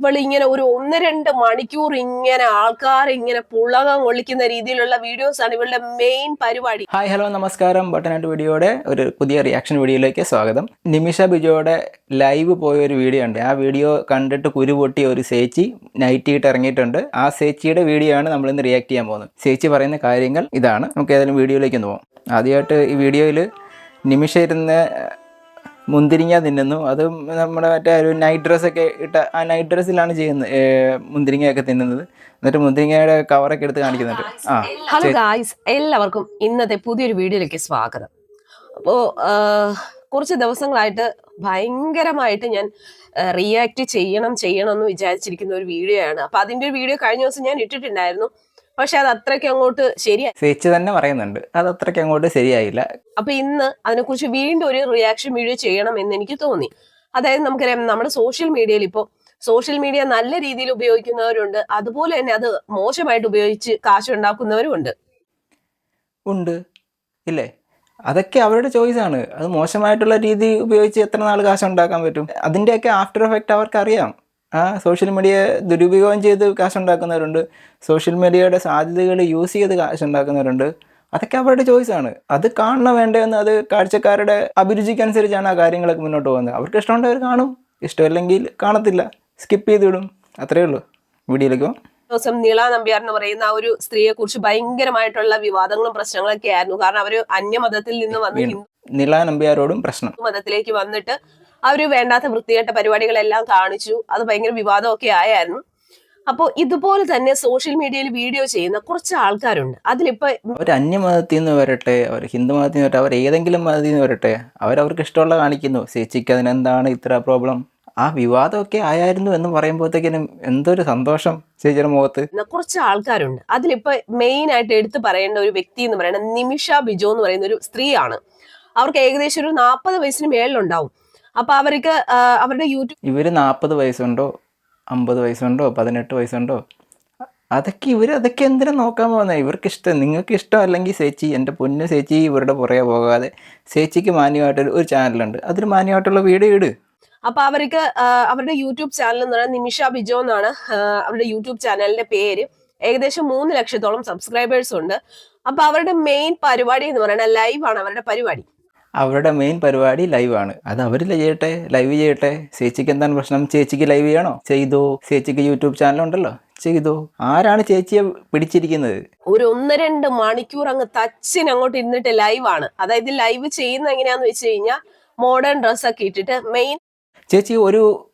ഇവൾ ഇങ്ങനെ ഒരു ഒന്ന് രണ്ട് മണിക്കൂർ ഇങ്ങനെ ആൾക്കാർ ഇങ്ങനെ പുളകം കൊള്ളിക്കുന്ന രീതിയിലുള്ള വീഡിയോസ് ആണ് ഇവളുടെ മെയിൻ പരിപാടി. ഹായ് ഹലോ നമസ്കാരം. ബട്ടനായിട്ട് വീഡിയോയുടെ ഒരു പുതിയ റിയാക്ഷൻ വീഡിയോയിലേക്ക് സ്വാഗതം. നിമിഷ ബിജോയുടെ ലൈവ് പോയ ഒരു വീഡിയോ ഉണ്ട്. ആ വീഡിയോ കണ്ടിട്ട് കുരുപൊട്ടിയ ഒരു സേച്ചി നൈറ്റ് ഇട്ട് ഇറങ്ങിയിട്ടുണ്ട്. ആ സേച്ചിയുടെ വീഡിയോ ആണ് നമ്മൾ ഇന്ന് റിയാക്ട് ചെയ്യാൻ പോകുന്നത്. സേച്ചി പറയുന്ന കാര്യങ്ങൾ ഇതാണ്. നമുക്ക് ഏതായാലും വീഡിയോയിലേക്ക് ഒന്ന് പോകാം ആദ്യമായിട്ട് ഈ വീഡിയോയിൽ നിമിഷ ഇരുന്ന് മുന്തിരിങ്ങ തിന്നുന്നു. അത് നമ്മുടെ മറ്റേ ഒരു നൈറ്റ് ഡ്രസ് ഒക്കെ ഇട്ട ആ നൈറ്റ് ഡ്രസ്സിലാണ് ചെയ്യുന്നത് മുന്തിരിങ്ങയൊക്കെ തിന്നുന്നത്. എന്നിട്ട് മുന്തിരിങ്ങയുടെ കവറൊക്കെ എടുത്ത് കാണിക്കുന്നുണ്ട്. ആ ഹലോ ഗായ്സ് എല്ലാവർക്കും ഇന്നത്തെ പുതിയൊരു വീഡിയോയിലേക്ക് സ്വാഗതം. അപ്പോൾ കുറച്ച് ദിവസങ്ങളായിട്ട് ഭയങ്കരമായിട്ട് ഞാൻ റിയാക്ട് ചെയ്യണം ചെയ്യണം എന്ന് വിചാരിച്ചിരിക്കുന്ന ഒരു വീഡിയോ ആണ് അപ്പൊ അതിന്റെ ഒരു വീഡിയോ കഴിഞ്ഞ ദിവസം ഞാൻ ഇട്ടിട്ടുണ്ടായിരുന്നു. പക്ഷെ അത് അത്രയ്ക്ക് അങ്ങോട്ട് ശരിയായി. ചേച്ചി തന്നെ പറയുന്നുണ്ട് അത് അത്രയ്ക്ക് അങ്ങോട്ട് ശരിയായില്ല. അപ്പൊ ഇന്ന് അതിനെക്കുറിച്ച് വീണ്ടും ഒരു റിയാക്ഷൻ വീഡിയോ ചെയ്യണം എന്ന് എനിക്ക് തോന്നി. അതായത് നമുക്കറിയാം നമ്മുടെ സോഷ്യൽ മീഡിയയിൽ ഇപ്പോൾ സോഷ്യൽ മീഡിയ നല്ല രീതിയിൽ ഉപയോഗിക്കുന്നവരുണ്ട് അതുപോലെ തന്നെ അത് മോശമായിട്ട് ഉപയോഗിച്ച് കാശുണ്ടാക്കുന്നവരും ഉണ്ട്. ഉണ്ട്. ഇല്ലേ? അതൊക്കെ അവരുടെ ചോയ്സ് ആണ്. അത് മോശമായിട്ടുള്ള രീതി ഉപയോഗിച്ച് എത്ര നാൾ കാശ് ഉണ്ടാക്കാൻ പറ്റും? അതിന്റെയൊക്കെ ആഫ്റ്റർ എഫക്റ്റ് അവർക്ക് അറിയാം. ആ സോഷ്യൽ മീഡിയ ദുരുപയോഗം ചെയ്ത് കാശ് ഉണ്ടാക്കുന്നവരുണ്ട് സോഷ്യൽ മീഡിയയുടെ സാധ്യതകൾ യൂസ് ചെയ്ത് കാശ് ഉണ്ടാക്കുന്നവരുണ്ട് അതൊക്കെ അവരുടെ ചോയ്സ് ആണ്. അത് കാണണ വേണ്ടതെന്ന് അത് കാഴ്ചക്കാരുടെ അഭിരുചിക്കനുസരിച്ചാണ് ആ കാര്യങ്ങളൊക്കെ മുന്നോട്ട് പോകുന്നത്. അവർക്ക് ഇഷ്ടമുണ്ടവർ കാണും. ഇഷ്ടമില്ലെങ്കിൽ കാണത്തില്ല. സ്കിപ്പ് ചെയ്ത് വിടും. അത്രയേ ഉള്ളൂ. വീഡിയോയിലേക്ക് പോകാം. ദിവസം നീള നമ്പ്യാർ എന്ന് പറയുന്ന ആ ഒരു സ്ത്രീയെ കുറിച്ച് ഭയങ്കരമായിട്ടുള്ള വിവാദങ്ങളും പ്രശ്നങ്ങളൊക്കെ ആയിരുന്നു. കാരണം അവർ അന്യമതത്തിൽ നിന്ന് വന്ന് നീള നമ്പ്യാരോടും പ്രശ്നം. മതത്തിലേക്ക് വന്നിട്ട് അവർ വേണ്ടാത്ത വൃത്തികെട്ട പരിപാടികളെല്ലാം കാണിച്ചു. അത് ഭയങ്കര വിവാദമൊക്കെ ആയായിരുന്നു. അപ്പോൾ ഇതുപോലെ തന്നെ സോഷ്യൽ മീഡിയയിൽ വീഡിയോ ചെയ്യുന്ന കുറച്ച് ആൾക്കാരുണ്ട്. അതിലിപ്പോ അവർ അന്യമതത്തിൽ നിന്ന് വരട്ടെ അവർ ഹിന്ദു മതത്തിൽ നിന്ന് വരട്ടെ അവർ ഏതെങ്കിലും മതത്തിൽ നിന്ന് വരട്ടെ അവരവർക്ക് ഇഷ്ടമുള്ള കാണിക്കുന്നു. ചേച്ചിക്ക് അതിനെന്താണ് ഇത്ര പ്രോബ്ലം ആ വിവാദമൊക്കെ ആയായിരുന്നു എന്ന് പറയുമ്പോഴത്തേക്കിനും എന്തൊരു സന്തോഷം ചേച്ചിയുടെ മുഖത്ത്. കുറച്ച് ആൾക്കാരുണ്ട്. അതിലിപ്പോ മെയിൻ ആയിട്ട് എടുത്തു പറയേണ്ട ഒരു വ്യക്തി എന്ന് പറയുന്നത് നിമിഷ ബിജോ എന്ന് പറയുന്ന ഒരു സ്ത്രീയാണ്. അവർക്ക് ഏകദേശം ഒരു നാൽപ്പത് വയസ്സിന് മേളിലുണ്ടാവും. അപ്പൊ അവർക്ക് അവരുടെ യൂട്യൂബ് ഇവർ നാൽപ്പത് വയസ്സുണ്ടോ അമ്പത് വയസ്സുണ്ടോ പതിനെട്ട് വയസ്സുണ്ടോ? അതൊക്കെ ഇവർ അതൊക്കെ എന്തിനാ നോക്കാൻ പോകുന്നത് ഇവർക്ക് ഇഷ്ടം നിങ്ങൾക്ക് ഇഷ്ടം അല്ലെങ്കിൽ ചേച്ചി എന്റെ പൊന്നു ചേച്ചി ഇവരുടെ പുറകെ പോകാതെ ചേച്ചിക്ക് മാന്യമായിട്ടൊരു ഒരു ചാനലുണ്ട്. അതിന് മാന്യമായിട്ടുള്ള വീഡിയോ ഇട് അപ്പൊ അവർക്ക് അവരുടെ യൂട്യൂബ് ചാനൽ എന്ന് പറയുന്നത് നിമിഷ ബിജോ എന്നാണ് അവരുടെ യൂട്യൂബ് ചാനലിന്റെ പേര്. ഏകദേശം മൂന്ന് ലക്ഷത്തോളം സബ്സ്ക്രൈബേഴ്സ് ഉണ്ട്. അപ്പൊ അവരുടെ മെയിൻ പരിപാടി എന്ന് പറയുന്നത് ലൈവ് ആണ് അവരുടെ പരിപാടി. അവരുടെ മെയിൻ പരിപാടി ലൈവാണ് അത് അവർ ചെയ്യട്ടെ ലൈവ് ചെയ്യട്ടെ. ചേച്ചിക്ക് എന്താണ് പ്രശ്നം? ചേച്ചിക്ക് ലൈവ് ചെയ്യണോ? ചെയ്തോ? ചേച്ചിക്ക് യൂട്യൂബ് ചാനൽ ഉണ്ടല്ലോ? ചെയ്തോ? ആരാണ് ചേച്ചിയെ പിടിച്ചിരിക്കുന്നത്? ഒരു ഒന്ന് രണ്ട് മണിക്കൂർ അങ്ങ് തച്ചിന് അങ്ങോട്ട് ഇരുന്നിട്ട് ലൈവ് ആണ്. അതായത് ലൈവ് ചെയ്യുന്ന എങ്ങനെയാന്ന് വെച്ച് കഴിഞ്ഞാൽ മോഡേൺ ഡ്രസ്സൊക്കെ ഇട്ടിട്ട് മെയിൻ ചേച്ചി ഒരു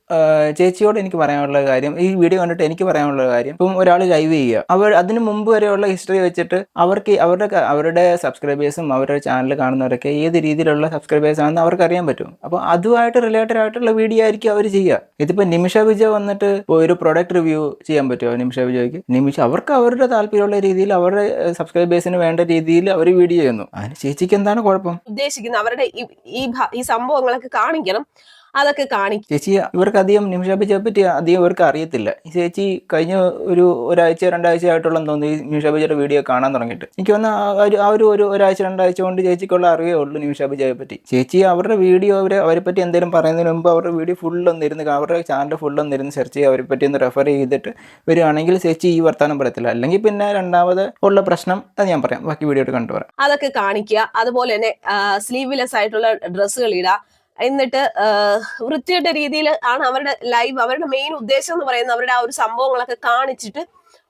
ചേച്ചിയോട് എനിക്ക് പറയാനുള്ള കാര്യം ഈ വീഡിയോ കണ്ടിട്ട് എനിക്ക് പറയാനുള്ള കാര്യം ഇപ്പം ഒരാൾ ലൈവ് ചെയ്യുക. അവർ അതിന് മുമ്പ് വരെയുള്ള ഹിസ്റ്ററി വെച്ചിട്ട് അവർക്ക് അവരുടെ അവരുടെ സബ്സ്ക്രൈബേഴ്സും അവരുടെ ചാനൽ കാണുന്നവരൊക്കെ ഏത് രീതിയിലുള്ള സബ്സ്ക്രൈബേഴ്സ് ആണെന്ന് അവർക്ക് അറിയാൻ പറ്റും. അപ്പോൾ അതുമായിട്ട് റിലേറ്റഡ് ആയിട്ടുള്ള വീഡിയോ ആയിരിക്കും അവർ ചെയ്യുക. ഇതിപ്പോൾ നിമിഷ വിജയ് വന്നിട്ട് ഒരു പ്രൊഡക്റ്റ് റിവ്യൂ ചെയ്യാൻ പറ്റുമോ നിമിഷ വിജയ്ക്ക്? നിമിഷ അവർക്ക് അവരുടെ താല്പര്യമുള്ള രീതിയിൽ അവരുടെ സബ്സ്ക്രൈബേഴ്സിന് വേണ്ട രീതിയിൽ അവർ വീഡിയോ ചെയ്യുന്നു. അതിന് ചേച്ചിക്ക് എന്താണ് കുഴപ്പം? ഉദ്ദേശിക്കുന്നത് അവരുടെ ഈ- ഈ സംഭവങ്ങളൊക്കെ കാണിക്കണം അതൊക്കെ കാണിക്കും ചേച്ചി ഇവർക്ക് അധികം നിമിഷ ബിജയെ പറ്റി അധികം ഇവർക്ക് അറിയത്തില്ല ചേച്ചി കഴിഞ്ഞ ഒരു ഒരാഴ്ച രണ്ടാഴ്ച ആയിട്ടുള്ള തോന്നി ഈ നിമിഷ വീഡിയോ കാണാൻ തുടങ്ങിയിട്ട്. എനിക്ക് വന്ന ആ ഒരു ഒരു ഒരു ഒരാഴ്ച രണ്ടാഴ്ച കൊണ്ട് ചേച്ചിക്കുള്ള അറിയേ ഉള്ളൂ നിമിഷബജയെ പറ്റി. ചേച്ചി അവരുടെ വീഡിയോ അവരെ അവരെ പറ്റി എന്തെങ്കിലും പറയുന്നതിന് മുമ്പ് അവരുടെ വീഡിയോ ഫുൾ ഒന്നിരുന്ന് അവരുടെ ചാനൽ ഫുൾ ഒന്നിരുന്ന് സെർച്ച് ചെയ്യുക അവരെ പറ്റി ഒന്ന് റെഫർ ചെയ്തിട്ട് വരികയാണെങ്കിൽ ചേച്ചി ഈ വർത്താനം പറയത്തില്ല. അല്ലെങ്കിൽ പിന്നെ രണ്ടാമത് ഉള്ള പ്രശ്നം അത് ഞാൻ പറയാം. ബാക്കി വീഡിയോ കണ്ടുപോകാം അതൊക്കെ കാണിക്കുക. അതുപോലെ തന്നെ സ്ലീവ്ലെസ് ആയിട്ടുള്ള ഡ്രസ്സുകൾ ഇടുക. എന്നിട്ട് വൃത്തിയുടെ രീതിയിൽ ആണ് അവരുടെ ലൈവ് അവരുടെ മെയിൻ ഉദ്ദേശം എന്ന് പറയുന്നത് അവരുടെ ആ ഒരു സംഭവങ്ങളൊക്കെ കാണിച്ചിട്ട്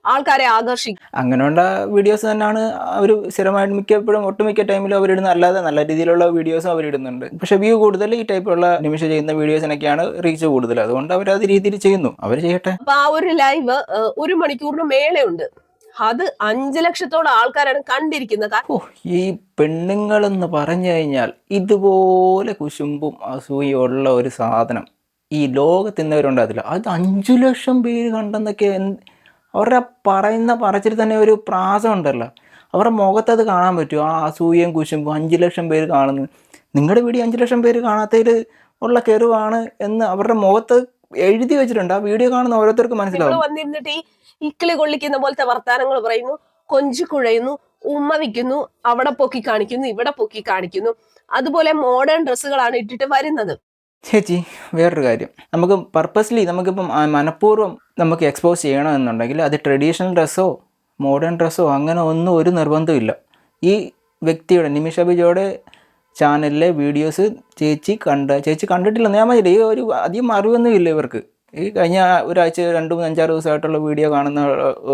ആൾക്കാരെ ആകർഷിക്കും അങ്ങനെയുള്ള വീഡിയോസ് തന്നെയാണ് അവർ സ്ഥിരമായിട്ട് മിക്കപ്പോഴും ഒട്ടുമിക്ക ടൈമിലും അവരിടുന്ന അല്ലാതെ നല്ല രീതിയിലുള്ള വീഡിയോസും അവരിടുന്നുണ്ട്. പക്ഷെ വ്യൂ കൂടുതൽ ഈ ടൈപ്പുള്ള നിമിഷം ചെയ്യുന്ന വീഡിയോസിനൊക്കെയാണ് റീച്ച് കൂടുതൽ. അതുകൊണ്ട് അവർ അത് രീതിയിൽ ചെയ്യുന്നു. അവർ ചെയ്യട്ടെ. അപ്പൊ ആ ഒരു ലൈവ് ഒരു മണിക്കൂറിന് മേലെ ഉണ്ട് അത് അഞ്ചു ലക്ഷത്തോളം ആൾക്കാരാണ് കണ്ടിരിക്കുന്നത്. ഓ ഈ പെണ്ണുങ്ങളെന്ന് പറഞ്ഞു കഴിഞ്ഞാൽ ഇതുപോലെ കുശുമ്പും അസൂയും ഉള്ള ഒരു സാധനം ഈ ലോകത്തിന്നവരുണ്ടാകത്തില്ല അത് അഞ്ചു ലക്ഷം പേര് കണ്ടെന്നൊക്കെ അവരുടെ പറയുന്ന പറച്ചിൽ തന്നെ ഒരു പ്രാസം ഉണ്ടല്ലോ. അവരുടെ മുഖത്ത് അത് കാണാൻ പറ്റും ആ അസൂയയും കുശുമ്പും അഞ്ചു ലക്ഷം പേര് കാണുന്നു നിങ്ങളുടെ വീഡിയോ അഞ്ചു ലക്ഷം പേര് കാണാത്തതിൽ ഉള്ള കെറിവാണ് എന്ന് അവരുടെ മുഖത്ത് എഴുതി വെച്ചിട്ടുണ്ട്. ആ വീഡിയോ കാണുന്ന ഓരോരുത്തർക്കും മനസ്സിലാവും. വന്നിരുന്നിട്ട് ഈ ഇക്കിളി കൊള്ളിക്കുന്ന പോലത്തെ വർത്താനങ്ങൾ പറയുന്നു. കൊഞ്ചു കുഴയുന്നു. ഉമ്മ വിൽക്കുന്നു. അവിടെ പൊക്കി കാണിക്കുന്നു. ഇവിടെ പൊക്കി കാണിക്കുന്നു. അതുപോലെ മോഡേൺ ഡ്രസ്സുകളാണ് ഇട്ടിട്ട് വരുന്നത്. ചേച്ചി വേറൊരു കാര്യം. നമുക്ക് പർപ്പസ്ലി നമുക്കിപ്പം മനഃപൂർവം നമുക്ക് എക്സ്പോസ് ചെയ്യണമെന്നുണ്ടെങ്കിൽ അത് ട്രഡീഷണൽ ഡ്രസ്സോ മോഡേൺ ഡ്രസ്സോ അങ്ങനെ ഒന്നും ഒരു നിർബന്ധമില്ല ഈ വ്യക്തിയുടെ നിമിഷ ബിജോയുടെ ചാനലിലെ വീഡിയോസ് ചേച്ചി കണ്ട ചേച്ചി കണ്ടിട്ടില്ല ഞാൻ മതി ഈ ഒരു അധികം അറിവൊന്നും ഇല്ല ഇവർക്ക്. ഈ കഴിഞ്ഞ ഒരാഴ്ച രണ്ട് മൂന്ന് അഞ്ചാറ് ദിവസമായിട്ടുള്ള വീഡിയോ കാണുന്ന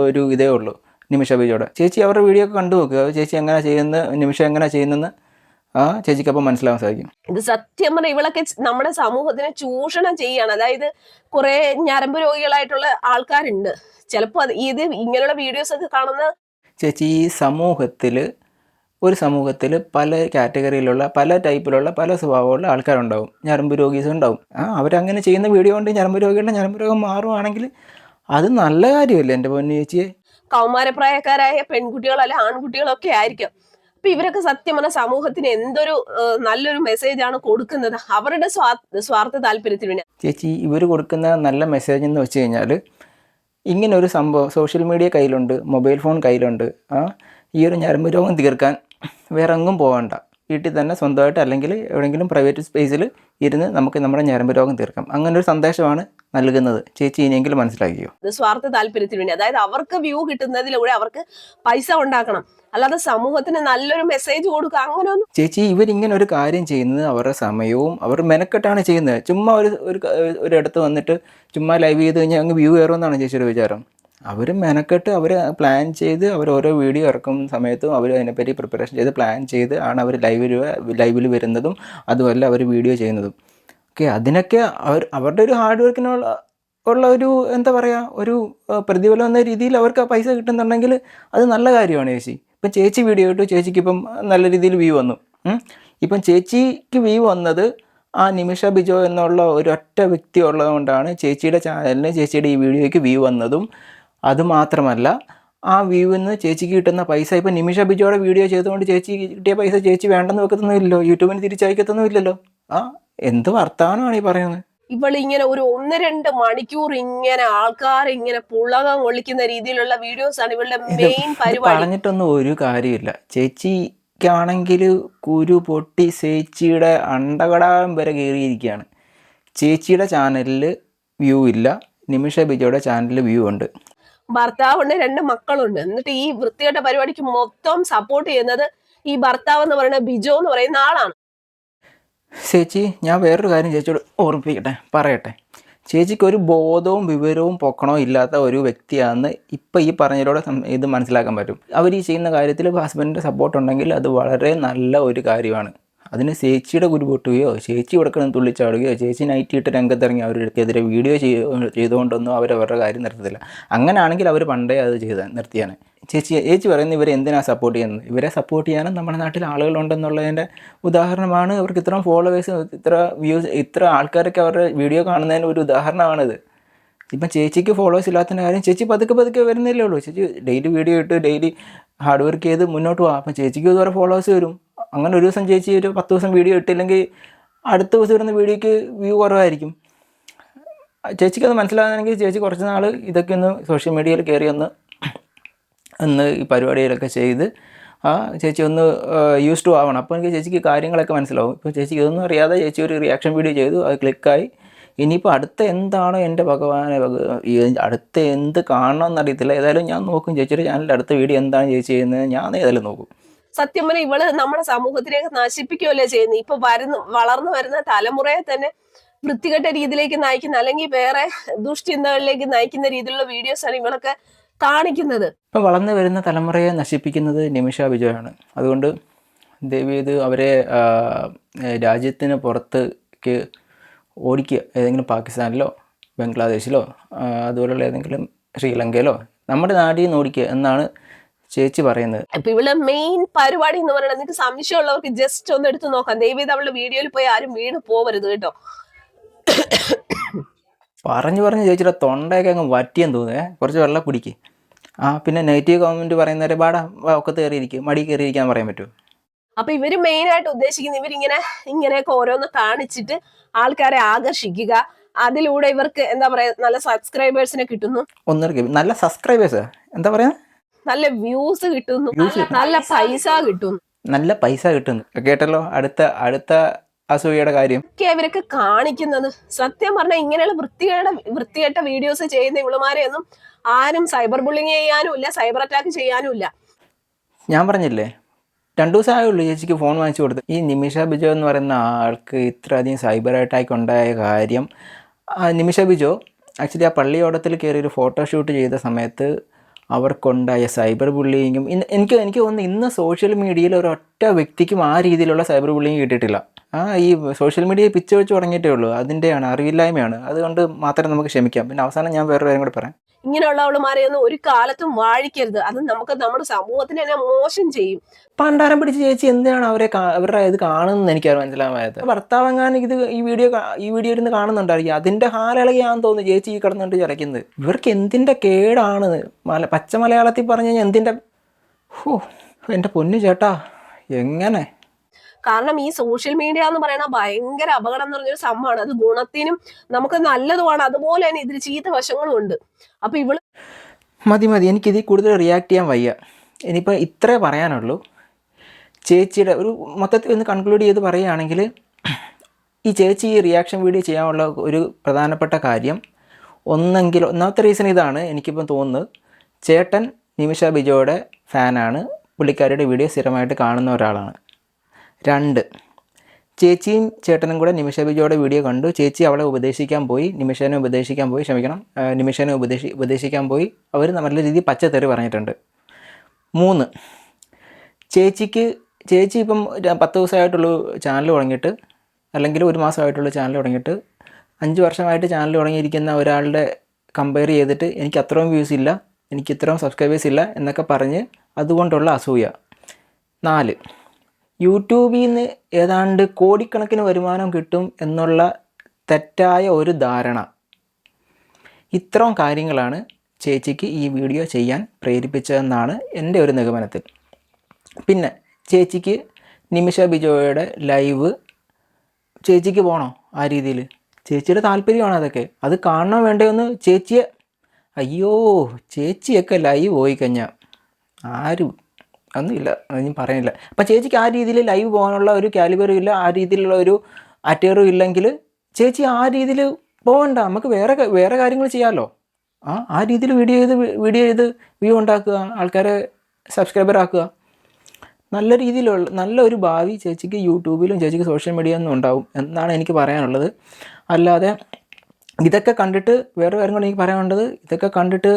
ഒരു ഇതേ ഉള്ളൂ നിമിഷ ബീജോടെ ചേച്ചി അവരുടെ വീഡിയോ ഒക്കെ കണ്ടു നോക്കുക ചേച്ചി എങ്ങനെ ചെയ്യുന്നത് നിമിഷം എങ്ങനെ ചെയ്യുന്നതെന്ന് ആ ചേച്ചിക്കപ്പം മനസ്സിലാവാൻ സാധിക്കും. ഇത് സത്യം പറഞ്ഞാൽ ഇവളൊക്കെ നമ്മുടെ സമൂഹത്തിനെ ചൂഷണം ചെയ്യാണ്. അതായത് കുറെ ഞരമ്പ് രോഗികളായിട്ടുള്ള ആൾക്കാരുണ്ട്. ചിലപ്പോ അത് ഇത് ഇങ്ങനെയുള്ള വീഡിയോസ് ഒക്കെ കാണുന്ന ചേച്ചി ഈ സമൂഹത്തിൽ ഒരു സമൂഹത്തിൽ പല കാറ്റഗറിയിലുള്ള പല ടൈപ്പിലുള്ള പല സ്വഭാവമുള്ള ആൾക്കാരുണ്ടാവും. ഞരമ്പ് രോഗീസ് ഉണ്ടാവും ആ അവരങ്ങനെ ചെയ്യുന്ന വീഡിയോ കൊണ്ട് ഞരമ്പ് രോഗികളുടെ ഞരമ്പ് രോഗം മാറുവാണെങ്കിൽ അത് നല്ല കാര്യമല്ലേ എന്റെ പൊന്നു ചേച്ചിയെ? കൗമാരപ്രായക്കാരായ പെൺകുട്ടികൾ അല്ലെ ആൺകുട്ടികളൊക്കെ ആയിരിക്കും. അപ്പൊ ഇവരൊക്കെ സത്യം പറഞ്ഞ സമൂഹത്തിന് എന്തൊരു നല്ലൊരു മെസ്സേജ് ആണ് കൊടുക്കുന്നത്. അവരുടെ സ്വാ- സ്വാർത്ഥ താല്പര്യത്തിന് വേണ്ടി. ചേച്ചി ഇവർ കൊടുക്കുന്ന നല്ല മെസ്സേജ് എന്ന് വെച്ച് കഴിഞ്ഞാൽ ഇങ്ങനെ ഒരു സംഭവം സോഷ്യൽ മീഡിയ കയ്യിലുണ്ട് മൊബൈൽ ഫോൺ കയ്യിലുണ്ട്. ആ ഈ ഒരു ഞരമ്പ് രോഗം തീർക്കാൻ വേറെ എങ്ങും പോകണ്ട വീട്ടിൽ തന്നെ സ്വന്തമായിട്ട് അല്ലെങ്കിൽ എവിടെയെങ്കിലും പ്രൈവറ്റ് സ്പേസിൽ ഇരുന്ന് നമുക്ക് നമ്മുടെ ഞരമ്പ് രോഗം തീർക്കാം. അങ്ങനെ ഒരു സന്ദേശമാണ് നൽകുന്നത്. ചേച്ചി ഇനിയെങ്കിലും മനസ്സിലാക്കിയോ? ഇത് സ്വാർത്ഥ താല്പര്യത്തിന് വേണ്ടി. അതായത് അവർക്ക് വ്യൂ കിട്ടുന്നതിലൂടെ അവർക്ക് പൈസ ഉണ്ടാക്കണം. അല്ലാതെ സമൂഹത്തിന് നല്ലൊരു മെസ്സേജ് കൊടുക്കുക അങ്ങനെ ഒന്നും ചേച്ചി ഇവരിങ്ങനെ ഒരു കാര്യം ചെയ്യുന്നത് അവരുടെ സമയവും അവർ മെനക്കെട്ടാണ് ചെയ്യുന്നത്. ചുമ്മാ ഒരു ഒരു ഒരിടത്ത് വന്നിട്ട് ചുമ്മാ ലൈവ് ചെയ്ത് കഴിഞ്ഞാൽ അങ്ങ് വ്യൂ കയറുമെന്നാണ് ചേച്ചിയുടെ വിചാരം? അവർ മെനക്കെട്ട് അവർ പ്ലാൻ ചെയ്ത് അവർ ഓരോ വീഡിയോ ഇറക്കുന്ന സമയത്തും അവർ അതിനെപ്പറ്റി പ്രിപ്പറേഷൻ ചെയ്ത് പ്ലാൻ ചെയ്ത് ആണ് അവർ ലൈവിൽ ലൈവിൽ വരുന്നതും അതുമല്ല അവർ വീഡിയോ ചെയ്യുന്നതും. ഓക്കെ അതിനൊക്കെ അവർ അവരുടെ ഒരു ഹാർഡ് വർക്കിനുള്ള ഉള്ള ഒരു എന്താ പറയുക ഒരു പ്രതിഫലം എന്ന രീതിയിൽ അവർക്ക് ആ പൈസ കിട്ടുന്നുണ്ടെങ്കിൽ അത് നല്ല കാര്യമാണ് ചേച്ചി. ഇപ്പം ചേച്ചി വീഡിയോ ഇട്ടു ചേച്ചിക്ക് ഇപ്പം നല്ല രീതിയിൽ വ്യൂ വന്നു. ഇപ്പം ചേച്ചിക്ക് വ്യൂ വന്നത് ആ നിമിഷ ബിജോ എന്നുള്ള ഒരൊറ്റ വ്യക്തി ഉള്ളതുകൊണ്ടാണ് ചേച്ചിയുടെ ചാനലിന് ചേച്ചിയുടെ ഈ വീഡിയോയ്ക്ക് വ്യൂ വന്നതും അതുമാത്രമല്ല ആ വ്യൂവിൽ നിന്ന് ചേച്ചിക്ക് കിട്ടുന്ന പൈസ ഇപ്പോൾ നിമിഷ ബിജോയുടെ വീഡിയോ ചെയ്തുകൊണ്ട് ചേച്ചി കിട്ടിയ പൈസ ചേച്ചി വേണ്ടെന്ന് വെക്കത്തൊന്നുമില്ലല്ലോ യൂട്യൂബിന് തിരിച്ചയക്കത്തൊന്നുമില്ലല്ലോ ആ എന്ത് വർത്തമാനമാണ് ഈ പറയുന്നത്? ഇവളിങ്ങനെ ഒരു ഒന്ന് രണ്ട് മണിക്കൂർ ഇങ്ങനെ ആൾക്കാർ ഇങ്ങനെ പുളകം കൊള്ളിക്കുന്ന രീതിയിലുള്ള വീഡിയോസ് ആണ് ഇവളുടെ മെയിൻ പരിപാടി. പറഞ്ഞിട്ടൊന്നും ഒരു കാര്യമില്ല. ചേച്ചിക്കാണെങ്കിൽ കുരു പൊട്ടി ചേച്ചിയുടെ അണ്ടകടാകം വരെ കയറിയിരിക്കുകയാണ്. ചേച്ചിയുടെ ചാനലിൽ വ്യൂ ഇല്ല നിമിഷ ബിജോയുടെ ചാനലിൽ വ്യൂ ഉണ്ട്. ഭർത്താവുണ്ട് രണ്ട് മക്കളുണ്ട്. എന്നിട്ട് ഈ വൃത്തികെട്ട പരിപാടിക്ക് മൊത്തം സപ്പോർട്ട് ചെയ്യുന്നത് ഈ ഭർത്താവ് എന്ന് പറയുന്ന ബിജോ എന്ന് പറയുന്ന ആളാണ്. ചേച്ചി ഞാൻ വേറൊരു കാര്യം ചേച്ചിയോട് ഓർമ്മിപ്പിക്കട്ടെ പറയട്ടെ. ചേച്ചിക്ക് ഒരു ബോധവും വിവരവും പൊക്കണോ ഇല്ലാത്ത ഒരു വ്യക്തിയാണെന്ന് ഇപ്പം ഈ പറഞ്ഞതിലൂടെ ഇത് മനസ്സിലാക്കാൻ പറ്റും. അവർ ഈ ചെയ്യുന്ന കാര്യത്തിൽ ഹസ്ബൻഡിന്റെ സപ്പോർട്ട് ഉണ്ടെങ്കിൽ അത് വളരെ നല്ല ഒരു കാര്യമാണ്. അതിന് ചേച്ചിയുടെ കുരു പൊട്ടുകയോ ചേച്ചി ഇവിടെ കിടന്ന് തുള്ളിച്ചാടുകയോ ചേച്ചി നൈറ്റ് ഇട്ട് രംഗത്തിറങ്ങി അവർക്കെതിരെ വീഡിയോ ചെയ്തുകൊണ്ടൊന്നും അവർ അവരുടെ കാര്യം നിർത്തത്തില്ല. അങ്ങനെയാണെങ്കിൽ അവർ പണ്ടേ അത് ചെയ്ത നിർത്തിയാണ്. ചേച്ചി ചേച്ചി പറയുന്നത് ഇവരെ എന്തിനാണ് സപ്പോർട്ട് ചെയ്യുന്നത്? ഇവരെ സപ്പോർട്ട് ചെയ്യാനും നമ്മുടെ നാട്ടിൽ ആളുകളുണ്ടെന്നുള്ളതിന്റെ ഉദാഹരണമാണ്. അവർക്ക് ഇത്രയും ഫോളോവേഴ്സ് ഇത്ര വ്യൂസ് ഇത്ര ആൾക്കാരൊക്കെ അവരുടെ വീഡിയോ കാണുന്നതിന് ഒരു ഉദാഹരണമാണിത്. ഇപ്പം ചേച്ചിക്ക് ഫോളോവേഴ്സ് ഇല്ലാത്തതിന്റെ കാര്യം ചേച്ചി പതുക്കെ പതുക്കെ വരുന്നില്ലേ ഉള്ളൂ. ചേച്ചി ഡെയിലി വീഡിയോ ഇട്ട് ഡെയിലി ഹാർഡ് വർക്ക് ചെയ്ത് മുന്നോട്ട് പോകാം അപ്പം ചേച്ചിക്ക് ഇതുവരെ ഫോളോവേഴ്സ് വരും. അങ്ങനെ ഒരു ദിവസം ചേച്ചി ഒരു പത്ത് ദിവസം വീഡിയോ ഇട്ടില്ലെങ്കിൽ അടുത്ത ദിവസം വരുന്ന വീഡിയോക്ക് വ്യൂ കുറവായിരിക്കും. ചേച്ചിക്ക് അത് മനസ്സിലാകുന്നെങ്കിൽ ചേച്ചി കുറച്ച് നാൾ ഇതൊക്കെ ഒന്ന് സോഷ്യൽ മീഡിയയിൽ കയറി ഒന്ന് ഒന്ന് ഈ പരിപാടികളൊക്കെ ചെയ്ത് ആ ചേച്ചി ഒന്ന് യൂസ് ടു ആവണം. അപ്പോൾ എനിക്ക് ചേച്ചിക്ക് കാര്യങ്ങളൊക്കെ മനസ്സിലാവും. ഇപ്പോൾ ചേച്ചിക്ക് ഇതൊന്നും അറിയാതെ ചേച്ചി ഒരു റിയാക്ഷൻ വീഡിയോ ചെയ്തു. അത് ക്ലിക്കായി ഇനിയിപ്പോൾ അടുത്ത എന്താണോ എന്റെ ഭഗവാനെ അടുത്ത എന്ത് കാണണം എന്നറിയത്തില്ല ഏതായാലും ഞാൻ നോക്കും ചേച്ചിയുടെ ചാനലിന്റെ അടുത്ത വീഡിയോ എന്താണ് ചേച്ചി ചെയ്യുന്നത്? ഞാൻ ഏതായാലും നോക്കും. സത്യം പറഞ്ഞാൽ ഇവൾ നമ്മുടെ സമൂഹത്തിലേക്ക് നശിപ്പിക്കുകയല്ലേ ചെയ്യുന്നത് ഇപ്പൊ വരുന്ന വളർന്നു വരുന്ന തലമുറയെ തന്നെ വൃത്തികെട്ട രീതിയിലേക്ക് നയിക്കുന്ന അല്ലെങ്കിൽ വേറെ ദുഷ്ചിന്തകളിലേക്ക് നയിക്കുന്ന രീതിയിലുള്ള വീഡിയോസ് ആണ് ഇവളൊക്കെ കാണിക്കുന്നത്. ഇപ്പൊ വളർന്നു വരുന്ന തലമുറയെ നശിപ്പിക്കുന്നത് നിമിഷ വിജയമാണ് അതുകൊണ്ട് ദയവ് ചെയ്ത് അവരെ രാജ്യത്തിന് പുറത്തേക്ക് ഓടിക്കുക. ഏതെങ്കിലും പാകിസ്ഥാനിലോ ബംഗ്ലാദേശിലോ അതുപോലെയുള്ള അതുപോലുള്ള ഏതെങ്കിലും ശ്രീലങ്കയിലോ നമ്മുടെ നാട്ടിൽ നിന്ന് ഓടിക്കുക എന്നാണ് ചേച്ചി പറയുന്നത്. അപ്പൊ ഇവിടെ മെയിൻ പരിപാടി എന്ന് പറയുന്നത് നിങ്ങൾക്ക് സംശയമുള്ളവർക്ക് ജസ്റ്റ് ഒന്ന് എടുത്ത് നോക്കാം. ദൈവം അവളുടെ വീഡിയോയിൽ പോയി ആരും വീണ് പോവരുത് കേട്ടോ. പറഞ്ഞു പറഞ്ഞു ചേച്ചിയുടെ തൊണ്ടയൊക്കെ അങ്ങ് വറ്റിയെന്ന് തോന്നുന്നേ. കുറച്ച് വെള്ളം കുടിക്ക്. ആ പിന്നെ നെഗറ്റീവ് കമന്റ് പറയുന്നവരെ ബാടാ ഒക്കെ കയറിയിരിക്കും മടി കയറിയിരിക്കാൻ പറയാൻ പറ്റുമോ? അപ്പൊ ഇവർ മെയിൻ ആയിട്ട് ഉദ്ദേശിക്കുന്നത് ഇവരിങ്ങനെ ഇങ്ങനെയൊക്കെ ഓരോന്ന് കാണിച്ചിട്ട് ആൾക്കാരെ ആകർഷിക്കുക. അതിലൂടെ ഇവർക്ക് എന്താ പറയാ നല്ല സബ്സ്ക്രൈബേഴ്സിനെ കിട്ടുന്നു. ഒന്നര നല്ല സബ്സ്ക്രൈബേഴ്സ് എന്താ പറയാ? നല്ല വ്യൂസ് കിട്ടുന്നു. നല്ല പൈസ കിട്ടുന്നു. നല്ല പൈസ കിട്ടുന്നു. കേട്ടല്ലോ? അടുത്ത അടുത്ത അസൂയയുടെ കാര്യം. ഒക്കെ ഇവരൊക്കെ കാണിക്കുന്നത്. സത്യം പറഞ്ഞാൽ ഇങ്ങനെയുള്ള വൃത്തികേട വൃത്തികെട്ട വീഡിയോസ് ചെയ്യുന്ന ഇവളുമാരെ ഒന്നും ആരും സൈബർ ബുള്ളിങ് ചെയ്യാനും ഇല്ല സൈബർ അറ്റാക്ക് ചെയ്യാനും ഇല്ല ഞാൻ പറഞ്ഞില്ലേ? രണ്ടു ദിവസം ആയുള്ളൂ ചേച്ചിക്ക് ഫോൺ വാങ്ങിച്ചു കൊടുത്തു. ഈ നിമിഷ ബിജോ എന്ന് പറയുന്ന ആൾക്ക് ഇത്രയധികം സൈബർ അറ്റാക്ക് ഉണ്ടായ കാര്യം നിമിഷ ബിജോ ആക്ച്വലി ആ പള്ളിയോടത്തിൽ കയറി ഒരു ഫോട്ടോഷൂട്ട് ചെയ്ത സമയത്ത് അവർക്കുണ്ടായ സൈബർ ബുള്ളിങ്ങും ഇന്ന് എനിക്ക് എനിക്ക് തോന്നുന്നു ഇന്ന് സോഷ്യൽ മീഡിയയിൽ ഒരൊറ്റ വ്യക്തിക്കും ആ രീതിയിലുള്ള സൈബർ ബുള്ളിങ് കിട്ടിയിട്ടില്ല. ആ ഈ സോഷ്യൽ മീഡിയ പിച്ച് വെച്ച് തുടങ്ങിയിട്ടേ ഉള്ളൂ. അതിന്റെയാണ് അറിവില്ലായ്മയാണ്. അതുകൊണ്ട് മാത്രമേ നമുക്ക് ക്ഷമിക്കാം. പിന്നെ അവസാനം ഞാൻ വേറൊരു കാര്യം കൂടെ പറയാം. ഇങ്ങനെയുള്ളവളുമാരെ ഒന്നും ഒരു കാലത്തും വാഴിക്കരുത്. അത് നമുക്ക് നമ്മുടെ സമൂഹത്തിന് തന്നെ മോശം ചെയ്യും. പണ്ടാരം പിടിച്ച് ചേച്ചി എന്തിനാണ് അവരെ അവരുടെ ഇത് കാണുന്നത് എനിക്ക് മനസ്സിലാവായത് ഭർത്താവ് ഇത് ഈ വീഡിയോ ഈ വീഡിയോ ഇരുന്ന് കാണുന്നുണ്ടായിരിക്കും. അതിന്റെ ഹാലിളകിയാന്ന് തോന്നുന്നു ചേച്ചി ഈ കിടന്നുണ്ട് ചരക്കുന്നത് ഇവർക്ക് എന്തിന്റെ കേടാണ്? മല പച്ച മലയാളത്തിൽ പറഞ്ഞു കഴിഞ്ഞാൽ എന്തിന്റെ ഹോ എന്റെ പൊന്നു ചേട്ടാ എങ്ങനെ? കാരണം ഈ സോഷ്യൽ മീഡിയ എന്ന് പറയുന്ന ഭയങ്കര അപകടം എന്ന് പറഞ്ഞൊരു സംഭവമാണ്. അത് ഗുണത്തിനും നമുക്ക് നല്ലതുമാണ്. അതുപോലെ തന്നെ ഇതിൽ ചീത്ത വശങ്ങളും ഉണ്ട്. അപ്പൊ ഇവൾ മതി മതി. എനിക്കിതിൽ കൂടുതൽ റിയാക്ട് ചെയ്യാൻ വയ്യ. ഇനിയിപ്പോൾ ഇത്രേ പറയാനുള്ളൂ. ചേച്ചിയുടെ ഒരു മൊത്തത്തിൽ ഒന്ന് കൺക്ലൂഡ് ചെയ്ത് പറയുകയാണെങ്കിൽ ഈ ചേച്ചി ഈ റിയാക്ഷൻ വീഡിയോ ചെയ്യാനുള്ള ഒരു പ്രധാനപ്പെട്ട കാര്യം ഒന്നെങ്കിൽ ഒന്നാമത്തെ റീസൺ ഇതാണ് എനിക്കിപ്പം തോന്നുന്നത്. ചേട്ടൻ നിമിഷ ബിജോയുടെ ഫാനാണ് പുള്ളിക്കാരിയുടെ വീഡിയോ സ്ഥിരമായിട്ട് കാണുന്ന ഒരാളാണ്. രണ്ട്. ചേച്ചിയും ചേട്ടനും കൂടെ നിമിഷ ബിജോയുടെ വീഡിയോ കണ്ടു. ചേച്ചി അവളെ ഉപദേശിക്കാൻ പോയി. നിമിഷേനെ ഉപദേശിക്കാൻ പോയി. ക്ഷമിക്കണം. നിമിഷേനെ ഉപദേശി ഉപദേശിക്കാൻ പോയി. അവർ നല്ല രീതിയിൽ പച്ചത്തെറി പറഞ്ഞിട്ടുണ്ട്. മൂന്ന്. ചേച്ചിക്ക് ചേച്ചി ഇപ്പം പത്ത് ദിവസമായിട്ടുള്ള ചാനൽ തുടങ്ങിയിട്ട് അല്ലെങ്കിൽ ഒരു മാസമായിട്ടുള്ള ചാനൽ തുടങ്ങിയിട്ട്. അഞ്ച് വർഷമായിട്ട് ചാനൽ തുടങ്ങിയിരിക്കുന്ന ഒരാളുടെ കമ്പയർ ചെയ്തിട്ട് എനിക്ക് അത്രയും വ്യൂസ് ഇല്ല എനിക്ക് ഇത്രയും സബ്സ്ക്രൈബേഴ്സ് ഇല്ല എന്നൊക്കെ പറഞ്ഞ് അതുകൊണ്ടുള്ള അസൂയ. നാല്. യൂട്യൂബിൽ നിന്ന് ഏതാണ്ട് കോടിക്കണക്കിന് വരുമാനം കിട്ടും എന്നുള്ള തെറ്റായ ഒരു ധാരണ. ഇത്രയും കാര്യങ്ങളാണ് ചേച്ചിക്ക് ഈ വീഡിയോ ചെയ്യാൻ പ്രേരിപ്പിച്ചതെന്നാണ് എന്റെ ഒരു നിഗമനത്തിൽ. പിന്നെ ചേച്ചിക്ക് നിമിഷ ബിജോയുടെ ലൈവ് ചേച്ചിക്ക് പോകണോ ആ രീതിയിൽ ചേച്ചിയുടെ താല്പര്യമാണ് അതൊക്കെ? അത് കാണണോ വേണ്ടതെന്ന് ചേച്ചിയെ അയ്യോ ചേച്ചിയൊക്കെ ലൈവ് പോയി കഴിഞ്ഞാൽ ആരും ഒന്നുമില്ല അതൊന്നും പറയുന്നില്ല അപ്പം ചേച്ചിക്ക് ആ രീതിയിൽ ലൈവ് പോകാനുള്ള ഒരു കാലിബറും ഇല്ല ആ രീതിയിലുള്ള ഒരു അറ്റയറും ഇല്ലെങ്കിൽ ചേച്ചി ആ രീതിയിൽ പോകണ്ട നമുക്ക് വേറെ വേറെ കാര്യങ്ങൾ ചെയ്യാമല്ലോ ആ ആ രീതിയിൽ വീഡിയോ ചെയ്ത് വീഡിയോ ചെയ്ത് വ്യൂ ഉണ്ടാക്കുക ആൾക്കാരെ സബ്സ്ക്രൈബർ ആക്കുക. നല്ല രീതിയിലുള്ള നല്ലൊരു ഭാവി ചേച്ചിക്ക് യൂട്യൂബിലും ചേച്ചിക്ക് സോഷ്യൽ മീഡിയയിലും ഉണ്ടാവും എന്നാണ് എനിക്ക് പറയാനുള്ളത്. അല്ലാതെ ഇതൊക്കെ കണ്ടിട്ട് വേറെ കാര്യം എനിക്ക് പറയാനുള്ളത് ഇതൊക്കെ കണ്ടിട്ട്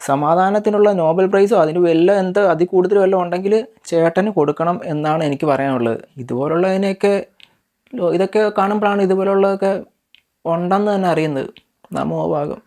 സമാധാനത്തിനുള്ള നോബൽ പ്രൈസോ അതിന് വല്ല എന്ത് അതിൽ കൂടുതൽ വല്ലതും ഉണ്ടെങ്കിൽ ചേട്ടന് കൊടുക്കണം എന്നാണ് എനിക്ക് പറയാനുള്ളത്. ഇതുപോലുള്ളതിനെയൊക്കെ ഇതൊക്കെ കാണുമ്പോഴാണ് ഇതുപോലുള്ളതൊക്കെ ഉണ്ടെന്ന് തന്നെ അറിയുന്നത്. നമോ ഭാഗം.